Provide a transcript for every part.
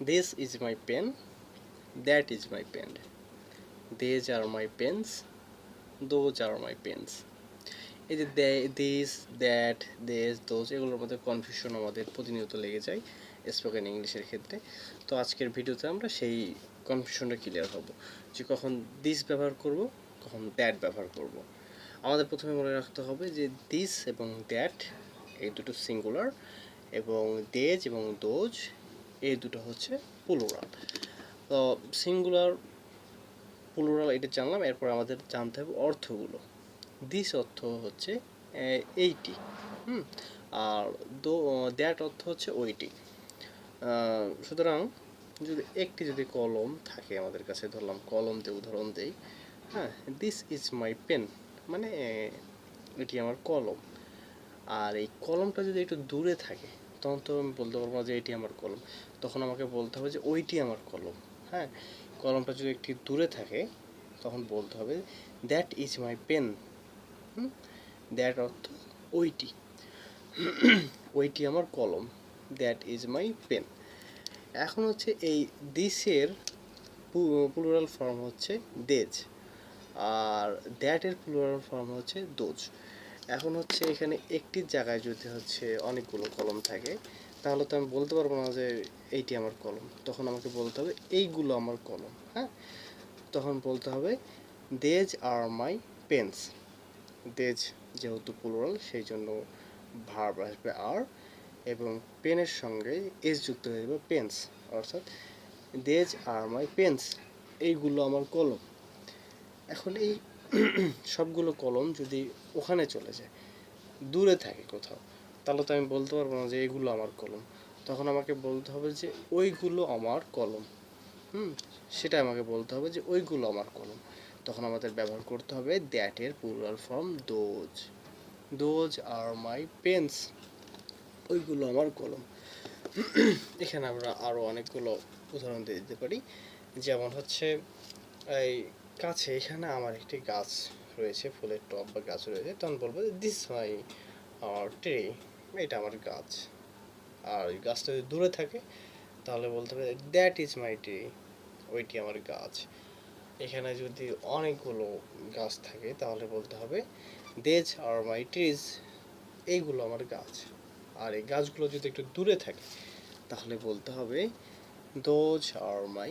This is my pen that is my pen these are my pens those are my pens এই যে this that দেশ those এগুলোর মধ্যে confusion আমাদের প্রতিনিয়ত লেগে যায় স্পোকেন ইংলিশের ক্ষেত্রে। তো আজকের ভিডিওতে আমরা সেই কনফিউশনটা ক্লিয়ার হব যে কখন দিস ব্যবহার করব, কখন দ্যাট ব্যবহার করব। আমাদের প্রথমে মনে রাখতে হবে যে দিস এবং দ্যাট এই দুটো সিঙ্গুলার এবং দেজ এবং দোজ এই দুটো হচ্ছে প্লুরাল তো সিঙ্গুলার প্লুরাল এটা জানলাম, এরপর আমাদের জানতে হবে অর্থগুলো। দিস অর্থ হচ্ছে এইটি, হুম? আর দো দ্যাট অর্থ হচ্ছে ওইটি। সুতরাং যদি একটি যদি কলম থাকে আমাদের কাছে, ধরলাম কলম দিয়ে উদাহরণ দেই হ্যাঁ দিস ইজ মাই পেন মানে এটি আমার কলম। আর এই কলমটা যদি একটু দূরে থাকে তখন তো আমি বলতে পারব না যে এটি আমার কলম। তখন আমাকে বলতে হবে যে ওইটি আমার কলম। হ্যাঁ? কলমটা যদি একটি দূরে থাকে, তখন বলতে হবে that is my pen that অর্থ ওইটি। ওইটি আমার কলম। দ্যাট ইজ মাই পেন এখন হচ্ছে এই দিসের প্লুরাল ফর্ম হচ্ছে দেজ আর দ্যাটের প্লুরাল ফর্ম হচ্ছে দোজ এখন হচ্ছে এখানে একটি জায়গায় যদি হচ্ছে অনেকগুলো কলম থাকে, তাহলে তো আমি বলতে পারব না যে এইটি আমার কলম। তখন আমাকে বলতে হবে এইগুলো আমার কলম হ্যাঁ? তখন বলতে হবে these are my pens these যেহেতু প্লুরাল সেই জন্য ভার্ব আসবে আর এবং পেনের সঙ্গে এস যুক্ত হয়ে যাবে পেন্স অর্থাৎ দেজ আর মাই পেন্স এইগুলো আমার কলম। এখন এই সবগুলো কলম যদি ওখানে চলে যায়, দূরে থাকে কোথাও, তাহলে তো আমি বলতে পারব না যে এগুলো আমার কলম। তখন আমাকে বলতে হবে যে ওইগুলো আমার কলম। হুম সেটা আমাকে বলতে হবে যে ওইগুলো আমার কলম। তখন আমাদের ব্যবহার করতে হবে দ্যাটের plural form those those are my pens ওইগুলো আমার কলম। এখানে আমরা আরও অনেকগুলো উদাহরণ দিয়ে দিতে পারি। যেমন হচ্ছে এই কাছে এখানে আমার একটি গাছ রয়েছে, ফুলের টব বা গাছ রয়েছে। তখন বলব যে দিস মাই ট্রি এটা আমার গাছ। আর ওই গাছটা যদি দূরে থাকে, তাহলে বলতে হবে দ্যাট ইজ মাই ট্রি ওইটি আমার গাছ। এখানে যদি অনেকগুলো গাছ থাকে, তাহলে বলতে হবে দেজ আর মাই ট্রিজ এইগুলো আমার গাছ। আর এই গাছগুলো যদি একটু দূরে থাকে, তাহলে বলতে হবে দোজ আর মাই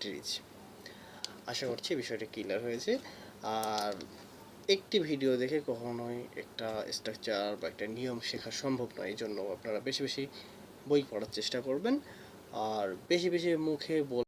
ট্রিজ আশা করছি বিষয়টা ক্লিয়ার হয়েছে। আর একটি ভিডিও দেখে কখনোই একটা স্ট্রাকচার বা একটা নিয়ম শেখা সম্ভব নয়, এই জন্য আপনারা বেশি বেশি বই পড়ার চেষ্টা করবেন। আর বেশি বেশি মুখে বল